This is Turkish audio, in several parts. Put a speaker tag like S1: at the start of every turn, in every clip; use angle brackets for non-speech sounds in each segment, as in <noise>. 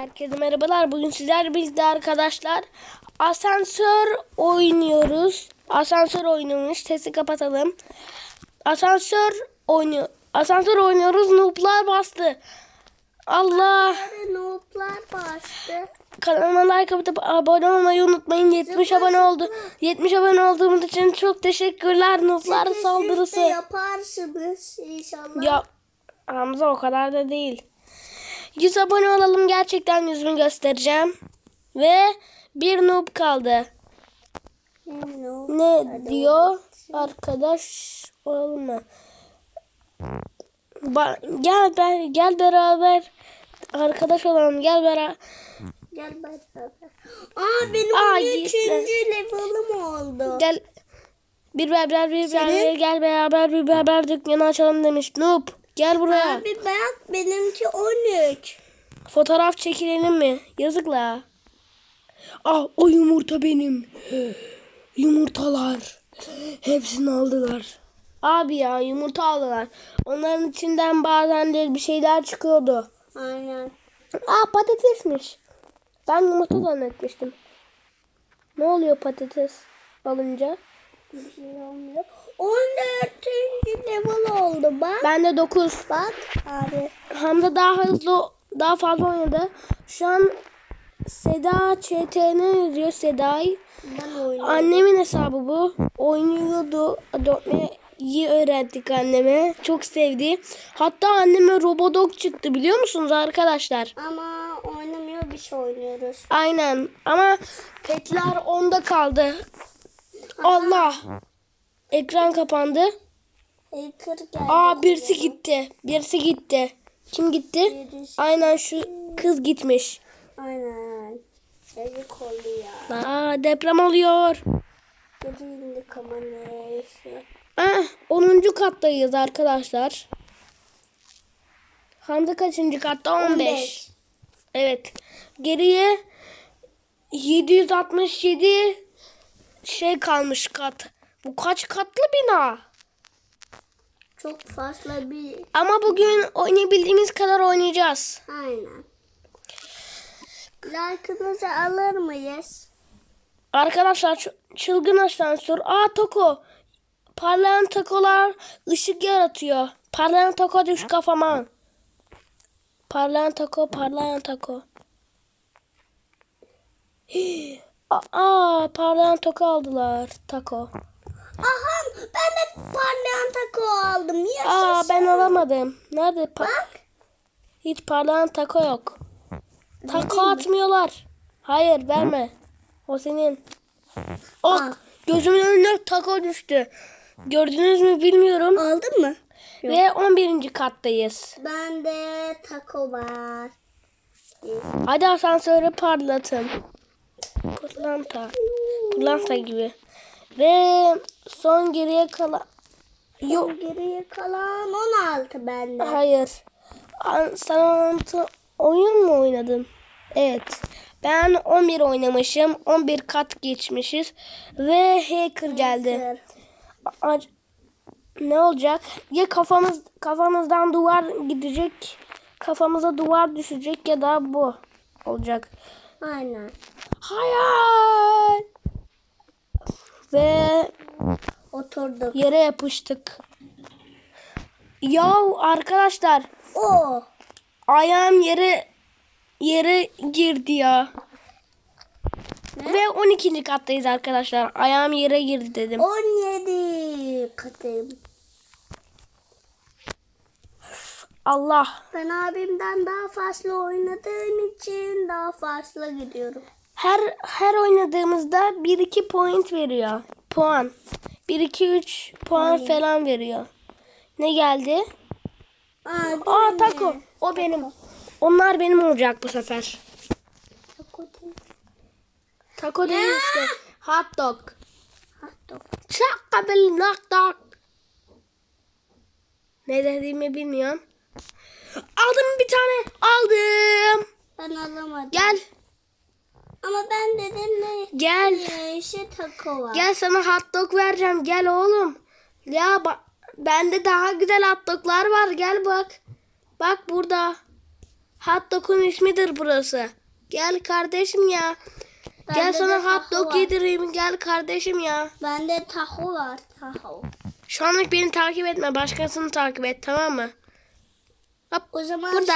S1: Herkese merhabalar. Bugün sizlerle birlikte arkadaşlar asansör oynuyoruz. Asansör oynuyormuş. Sesi kapatalım. Asansör oynuyor. Asansör oynuyoruz. Noob'lar bastı. Allah.
S2: Nooblar bastı.
S1: Kanalıma like atıp abone olmayı unutmayın. 70 abone oldu. 70 abone olduğumuz için çok teşekkürler. Noob'lar saldırısı.
S2: yaparsınız inşallah.
S1: Ya Hamza o kadar da değil. 100 abone olalım gerçekten yüzümü göstereceğim. Ve bir noob kaldı.
S2: Noob.
S1: Ne diyor arkadaş mı? Ba- gel ben gel beraber arkadaş olalım gel beraber.
S2: Gel beraber. Aa benim
S1: Aa,
S2: 13.
S1: gitti.
S2: level'ım oldu.
S1: Gel bir beraber bir beraber
S2: Senin?
S1: gel beraber bir beraber dükkanı açalım demiş. Noob gel buraya.
S2: Abi bak benimki 13.
S1: Fotoğraf çekilelim mi? Yazık la. Ah o yumurta benim. Yumurtalar. Hepsini aldılar. Abi ya yumurta aldılar. Onların içinden bazen de bir şeyler çıkıyordu.
S2: Aynen.
S1: Aa patatesmiş. Ben yumurta zannetmiştim. Ne oluyor patates alınca?
S2: Bir şey olmuyor. 14. level oldu bak.
S1: Ben de 9.
S2: Bak abi.
S1: Hamza daha hızlı daha fazla oynadı. Şu an Seda ÇTN yazıyor Seda'yı.
S2: Ben oynuyorum.
S1: Annemin hesabı bu. Oynuyordu. iyi öğrettik anneme. Çok sevdi. Hatta anneme Robodog çıktı biliyor musunuz arkadaşlar?
S2: Ama oynamıyor bir şey oynuyoruz.
S1: Aynen ama petler onda kaldı. Allah. Ekran kapandı.
S2: Hacker geldi.
S1: Aa birisi gitti. Birisi gitti. Kim gitti?
S2: Birisi-
S1: Aynen şu kız gitmiş.
S2: Aynen. Yazık.
S1: Aa deprem oluyor.
S2: Gidindik ama neyse.
S1: Ah, 10. kattayız arkadaşlar. Hamza kaçıncı katta? 15.
S2: 15.
S1: Evet. Geriye 767 şey kalmış kat. Bu kaç katlı bina?
S2: Çok fazla bir...
S1: Ama bugün oynayabildiğimiz kadar oynayacağız.
S2: Aynen. Like'ınızı alır mıyız?
S1: Arkadaşlar çılgın asansör. Aa Toko. Parlayan takolar ışık yaratıyor. Parlayan tako düş kafama. Parlayan tako, parlayan tako. <gasps> Hii. Aa, parlayan tako aldılar. Tako.
S2: Aha ben de parlayan taco aldım. Yaşasın.
S1: Aa, ben alamadım. Nerede? Pa-
S2: Bak.
S1: Hiç parlayan tako yok. Tako atmıyorlar. Hayır, verme. O senin. Oh,
S2: Aa.
S1: gözümün önüne tako düştü. Gördünüz mü bilmiyorum.
S2: Aldın mı?
S1: Ve 11. kattayız.
S2: Ben de taco var.
S1: Hadi asansörü parlatın. Pırlanta. Pırlanta gibi. Ve son geriye kalan... Yok.
S2: Geriye kalan 16 bende.
S1: Hayır. Sen 16 oyun mu oynadın? Evet. Ben 11 oynamışım. 11 kat geçmişiz. Ve hacker geldi. A- ne olacak? Ya kafamız kafamızdan duvar gidecek, kafamıza duvar düşecek ya da bu olacak.
S2: Aynen.
S1: Hayır. Ve
S2: Oturduk.
S1: yere yapıştık. Ya arkadaşlar
S2: O.
S1: ayağım yere yere girdi ya. Ve 12. kattayız arkadaşlar. Ayağım yere girdi dedim.
S2: 17 katım.
S1: Allah.
S2: Ben abimden daha fazla oynadığım için daha fazla gidiyorum.
S1: Her her oynadığımızda 1 2 point veriyor. Puan. 1 2 3 puan falan veriyor. Ne geldi?
S2: Aa,
S1: Aa taco. O benim. Onlar benim olacak bu sefer.
S2: Taco değil.
S1: Taco değil işte. Hot dog.
S2: Hot dog.
S1: Çakabil knock dog. Ne dediğimi bilmiyorum. Aldım bir tane. Aldım.
S2: Ben alamadım.
S1: Gel.
S2: Ama ben dedim ne?
S1: Gel.
S2: Yeşil taco var.
S1: Gel sana hot dog vereceğim. Gel oğlum. Ya ba- bende daha güzel hot doglar var. Gel bak. Bak burada. Hot dog'un ismidir burası. Gel kardeşim ya. Gel
S2: Bende
S1: sana hot dog
S2: var.
S1: yedireyim. Gel kardeşim ya.
S2: Bende taho var taho.
S1: Şu anlık beni takip etme. Başkasını takip et tamam mı? Hop.
S2: O zaman
S1: Burada.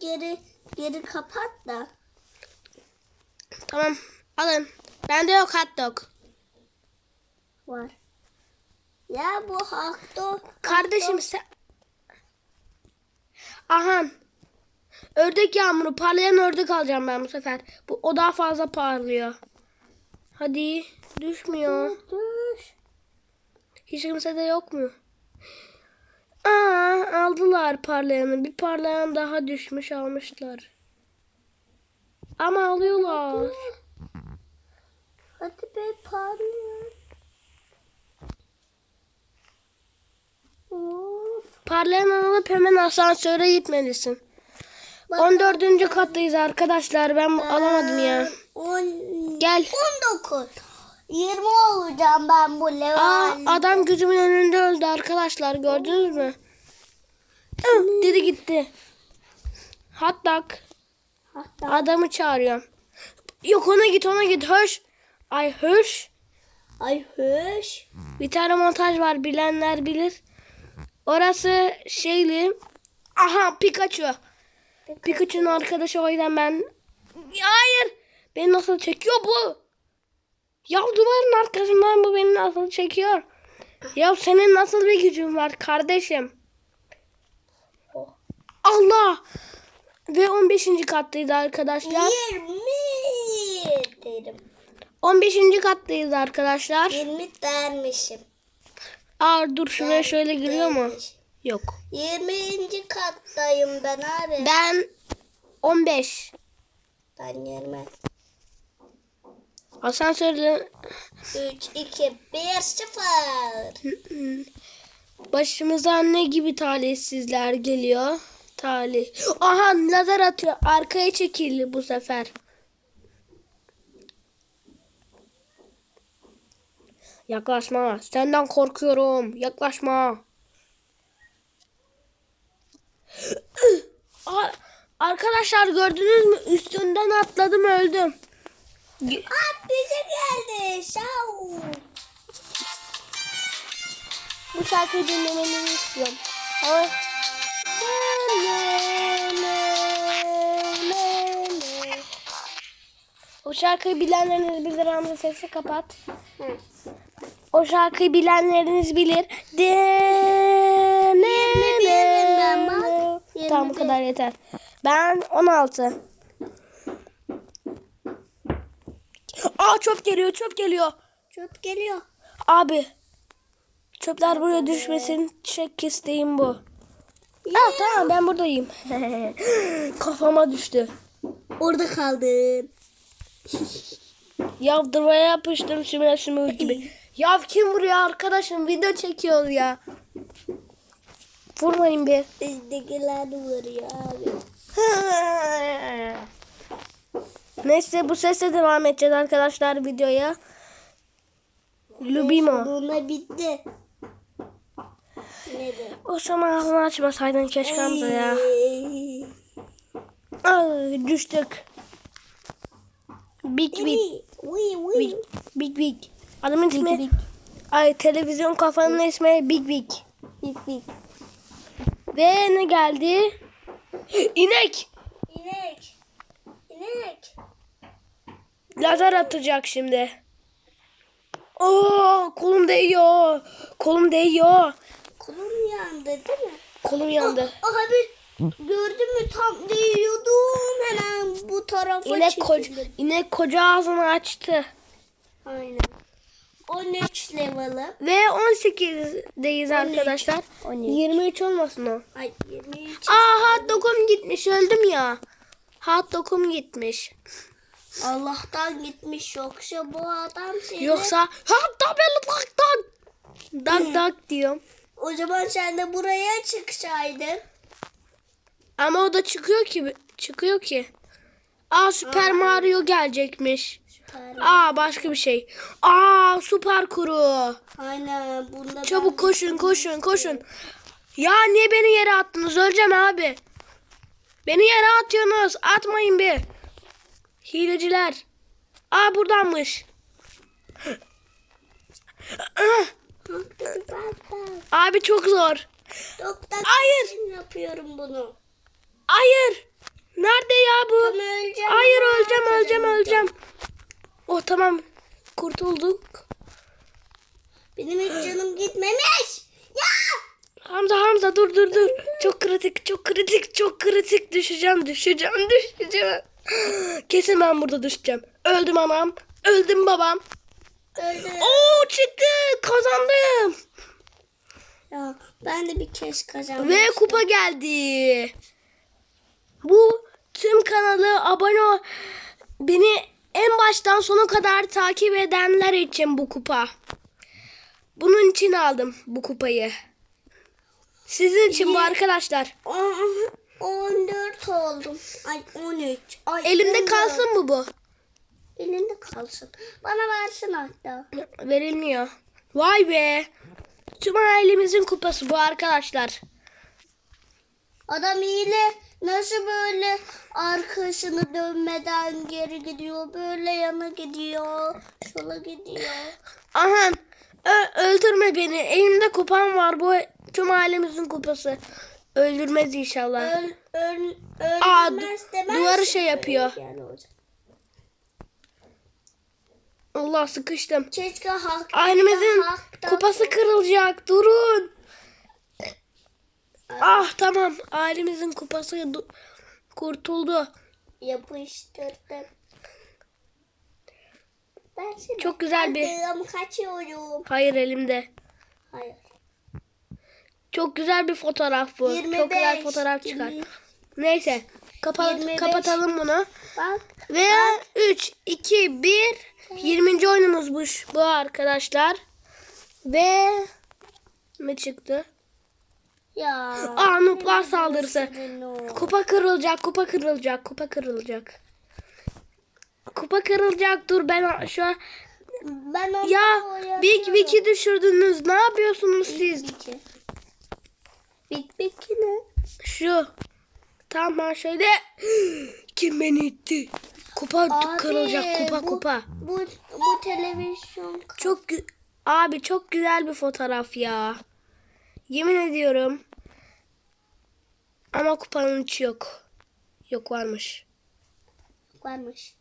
S2: geri geri kapat da.
S1: Tamam. Alın. Bende yok hot dog.
S2: Var. Ya bu hakto.
S1: Kardeşim sen... Aha. Ördek yağmuru. Parlayan ördek alacağım ben bu sefer. Bu, o daha fazla parlıyor. Hadi. Düşmüyor.
S2: Dur.
S1: Hiç kimse de yok mu? Aa aldılar parlayanı. Bir parlayan daha düşmüş almışlar. Ama alıyorlar.
S2: Hadi be parlıyor. Of.
S1: Parlayan alıp hemen asansöre gitmelisin.
S2: Bak-
S1: 14. kattayız arkadaşlar. Ben alamadım ya.
S2: On,
S1: Gel.
S2: 19. 20 olacağım ben bu
S1: Aa
S2: level.
S1: adam gözümün önünde öldü arkadaşlar. Gördünüz mü? Hı, dedi gitti. Hot dog.
S2: Hatta
S1: Adamı çağırıyorum. Yok ona git ona git. Höş. Ay höş.
S2: ay hoş.
S1: Bir tane montaj var bilenler bilir. Orası şeyli. Aha Pikachu. Pikachu'nun arkadaşı o yüzden ben... Hayır. Beni nasıl çekiyor bu? Ya duvarın arkasından bu beni nasıl çekiyor? Ya senin nasıl bir gücün var kardeşim? Allah! Ve 15. kattayız arkadaşlar.
S2: 20 derim.
S1: 15. kattayız arkadaşlar.
S2: 20 dermişim.
S1: Aa dur şuraya şöyle giriyor mu? Yok.
S2: 20. kattayım ben abi.
S1: Ben 15.
S2: Ben 20.
S1: Asansörde
S2: 3, 2, 1, 0.
S1: başımıza ne gibi talihsizler geliyor? Talih. Aha lazer atıyor. Arkaya çekildi bu sefer. Yaklaşma. Senden korkuyorum. Yaklaşma. Arkadaşlar gördünüz mü? Üstünden atladım öldüm.
S2: Aa bize geldi. Şau.
S1: Bu şarkıyı dinlemeni istiyorum. Ama... O şarkıyı bilenleriniz bilir Hamza sesi kapat.
S2: Hı.
S1: O şarkıyı bilenleriniz bilir.
S2: birim ben bak. Yirmi
S1: Tamam bu kadar yeter. Ben 16. Aa çöp geliyor çöp geliyor.
S2: Çöp geliyor.
S1: Abi. Çöpler buraya düşmesin. Çek isteğim bu. Aa, tamam ben buradayım. <laughs> Kafama düştü.
S2: Orada kaldım.
S1: Ya duvara yapıştım sümüğe sümüğü gibi. Ya kim vuruyor arkadaşım? Video çekiyoruz ya. Vurmayın bir.
S2: Bizdekiler vuruyor abi. <laughs>
S1: Neyse bu sesle devam edeceğiz arkadaşlar videoya. Lubimo.
S2: Sonunda bitti. Nedir?
S1: O zaman ağzını açmasaydın keşke Hamza ya. Ay, düştük. Big Big. Big Big. Big. Adamın ismi. Ay televizyon kafanın ismi Big Big.
S2: Big big.
S1: Ve ne geldi? <gasps> İnek.
S2: İnek. İnek.
S1: Lazer atacak şimdi. Oo, kolum değiyor. Kolum değiyor.
S2: Kolum yandı değil mi?
S1: Kolum yandı.
S2: Abi gördün mü tam değiyordum hemen bu tarafa
S1: koca,
S2: çekildim.
S1: inek koca ağzını açtı.
S2: Aynen. 13 level'ı.
S1: Ve 18'deyiz arkadaşlar.
S2: 13.
S1: 23 olmasın o.
S2: Ay 23.
S1: Aa hot dog'um gitmiş öldüm ya. Hot dog'um gitmiş.
S2: Allah'tan gitmiş yoksa bu adam seni...
S1: Yoksa dog beni tak tak. Dak dak diyorum.
S2: O zaman sen de buraya çıksaydın.
S1: Ama o da çıkıyor ki. Çıkıyor ki. Aa Super Mario gelecekmiş.
S2: Süper.
S1: Aa başka bir şey. Aa süper kuru.
S2: Aynen bunda
S1: Çabuk
S2: şey-
S1: koşun koşun koşun. Ya niye beni yere attınız? Öleceğim abi. Beni yere atıyorsunuz. Atmayın bir. Hileciler. Aa buradanmış. Abi çok zor.
S2: Doktor
S1: Hayır.
S2: yapıyorum bunu.
S1: Hayır. Nerede ya bu?
S2: Tam öleceğim.
S1: Hayır
S2: ama
S1: öleceğim öleceğim öleceğim. Oh tamam. Kurtulduk.
S2: Benim hiç canım gitmemiş. Ya!
S1: Hamza Hamza dur dur dur. Çok kritik çok kritik çok kritik. Düşeceğim düşeceğim <laughs> düşeceğim. Kesin ben burada düşeceğim. Öldüm anam. Öldüm babam.
S2: Öldü.
S1: Oo çıktı. Kazandım.
S2: Ya ben de bir kez kazandım.
S1: Ve kupa geldi. Bu tüm kanalı abone ol. Beni en baştan sona kadar takip edenler için bu kupa. Bunun için aldım bu kupayı. Sizin için bu arkadaşlar.
S2: On- 14 oldum. Ay 13. Ay,
S1: Elimde
S2: 14.
S1: kalsın mı bu?
S2: Elinde kalsın. Bana versin hatta.
S1: Verilmiyor. Vay be. Tüm ailemizin kupası bu arkadaşlar.
S2: Adam hile nasıl böyle arkasını dönmeden geri gidiyor. Böyle yana gidiyor. Sola gidiyor.
S1: Aha. Öldürme beni. Elimde kupam var. Bu tüm ailemizin kupası. Öldürmez inşallah.
S2: Öl, öl,
S1: Aa, du-
S2: demez.
S1: duvarı şey yapıyor.
S2: Yani.
S1: Allah sıkıştım.
S2: Keşke hak.
S1: Ailemizin kupası kırılacak. Durun. Ah tamam. Ailemizin kupası du- kurtuldu.
S2: yapıştırdım. Ben şimdi
S1: Çok güzel bir-
S2: kaçıyorum.
S1: Hayır elimde.
S2: Hayır.
S1: Çok güzel bir fotoğraf bu.
S2: 25,
S1: Çok güzel fotoğraf çıkar.
S2: 20.
S1: Neyse. Kapa-
S2: 25.
S1: kapatalım bunu.
S2: Bak.
S1: Ve 3, 2, 1. 20. oyunumuz bu, bu arkadaşlar. Ve ne çıktı?
S2: Ya.
S1: Aa nuplar saldırısı. Kupa kırılacak, kupa kırılacak, kupa kırılacak. Kupa kırılacak. Dur ben şu an...
S2: Ben onu
S1: Ya. Big Vic'i düşürdünüz. Ne yapıyorsunuz siz?
S2: Big Big Big ne?
S1: Şu. Tamam şöyle... <gasps> Kim beni itti? Kupa
S2: Abi,
S1: kırılacak, kupa
S2: bu,
S1: kupa.
S2: Bu, bu televizyon
S1: Çok abi çok güzel bir fotoğraf ya. Yemin ediyorum. Ama kupanın içi yok. Yok varmış.
S2: varmış.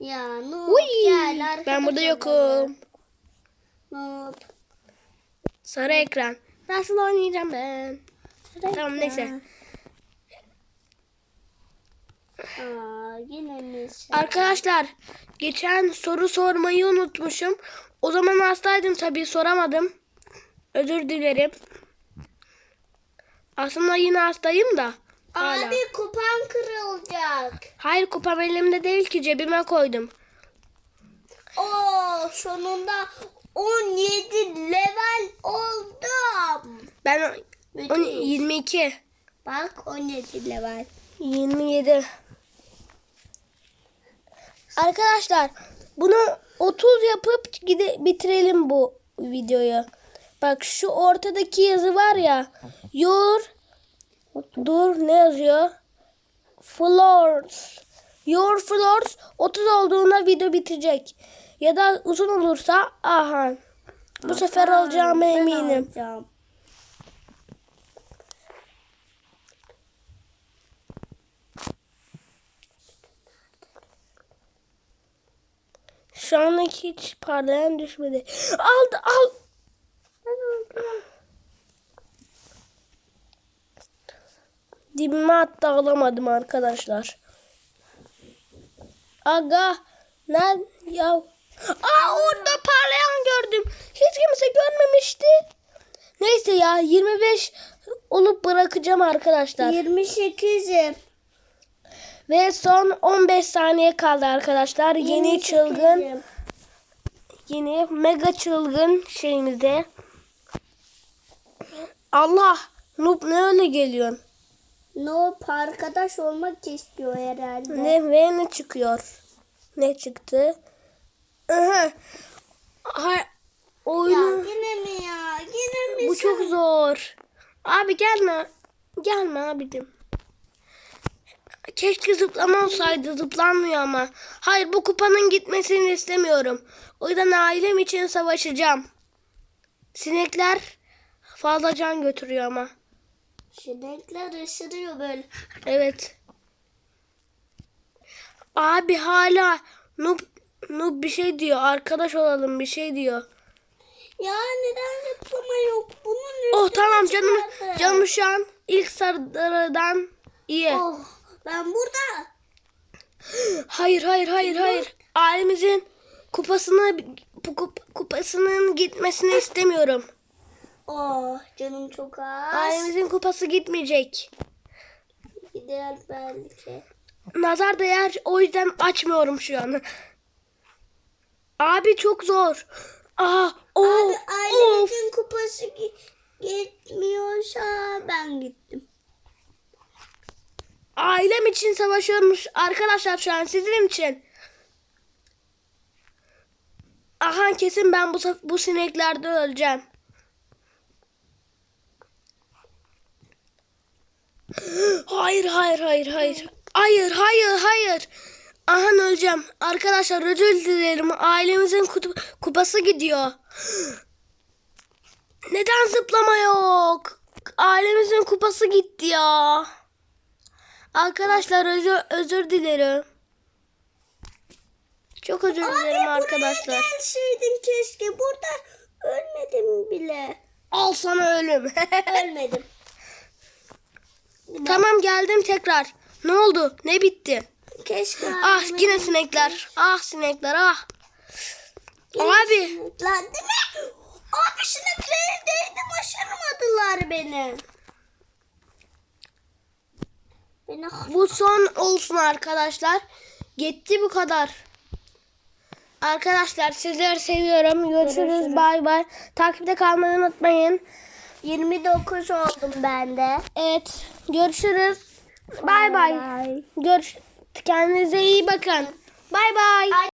S2: Ya Noob
S1: Uy,
S2: gel
S1: ben burada yokum.
S2: Noob.
S1: Sarı ekran. Nasıl oynayacağım ben? Tamam neyse.
S2: Aa, yine sen?
S1: Arkadaşlar geçen soru sormayı unutmuşum. O zaman hastaydım tabii soramadım. Özür dilerim. Aslında yine hastayım da. Hala.
S2: Abi kupan kırılacak.
S1: Hayır kupam elimde değil ki cebime koydum.
S2: Oo sonunda 17 level oldum.
S1: Ben on,
S2: Müthiş.
S1: 22.
S2: Bak 17 level.
S1: 27. Arkadaşlar bunu 30 yapıp gide bitirelim bu videoyu. Bak şu ortadaki yazı var ya. Your Dur ne yazıyor? Floors. Your floors 30 olduğunda video bitecek. Ya da uzun olursa aha. Bu sefer alacağıma
S2: Ben
S1: eminim.
S2: alacağım.
S1: Şu anlık hiç parlayan düşmedi. Aldı al.
S2: Ben alacağım.
S1: Dibime hatta alamadım arkadaşlar. Aga. Lan ya. Aa orada parlayan gördüm. Hiç kimse görmemişti. Neyse ya 25 olup bırakacağım arkadaşlar.
S2: 28'im.
S1: Ve son 15 saniye kaldı arkadaşlar. Yeni çılgın, yeni mega çılgın şeyimizde. Allah! Noob ne öyle geliyorsun?
S2: No arkadaş olmak istiyor herhalde.
S1: Ne ve ne çıkıyor? Ne çıktı? Aha. Ha,
S2: Ya
S1: oyunu
S2: yine mi ya? Yine mi
S1: bu
S2: sen?
S1: çok zor. Abi gelme. Gelme abicim. Keşke zıplama olsaydı. Zıplanmıyor ama. Hayır bu kupanın gitmesini istemiyorum. O yüzden ailem için savaşacağım. Sinekler fazla can götürüyor ama.
S2: Sinekler ısırıyor böyle.
S1: Evet. Abi hala noob, noob bir şey diyor. Arkadaş olalım bir şey diyor.
S2: Ya neden zıplama yok? Bunun
S1: Oh tamam canım.
S2: çıkardı.
S1: Canım şu an ilk sarıdan iyi.
S2: Oh ben burada.
S1: Hayır hayır hayır hayır. Ailemizin kupasını bu kup- kupasının gitmesini istemiyorum.
S2: Oh canım çok az.
S1: Ailemizin kupası gitmeyecek.
S2: Gider belki.
S1: Nazar değer o yüzden açmıyorum şu an. Abi çok zor. Aa, o,
S2: Abi
S1: of.
S2: ailemizin kupası gi- gitmiyorsa ben gittim.
S1: Ailem için savaşıyormuş arkadaşlar şu an sizin için. Aha kesin ben bu bu sineklerde öleceğim. Hayır hayır hayır hayır. Hayır hayır hayır. Aha öleceğim. Arkadaşlar özür dilerim. Ailemizin kutu- kupası gidiyor. Neden zıplama yok? Ailemizin kupası gitti ya. Arkadaşlar özür, özür dilerim. Çok özür dilerim arkadaşlar.
S2: Buraya gelseydin keşke. Burada ölmedim bile.
S1: Al sana ölüm. <laughs>
S2: Ölmedim.
S1: Tamam geldim tekrar. Ne oldu? Ne bitti?
S2: Keşke.
S1: Ah yine sinekler. Ah sinekler ah. Abi
S2: Lan değil mi? Abi sinekleri değdim aşırmadılar beni. Beni
S1: bu son olsun arkadaşlar. Gitti bu kadar. Arkadaşlar sizleri seviyorum. Görüşürüz. Bay bay. Takipte kalmayı unutmayın.
S2: 29 oldum ben de.
S1: Evet. Görüşürüz. Bay bay. Görüş. Kendinize iyi bakın. Bay bay.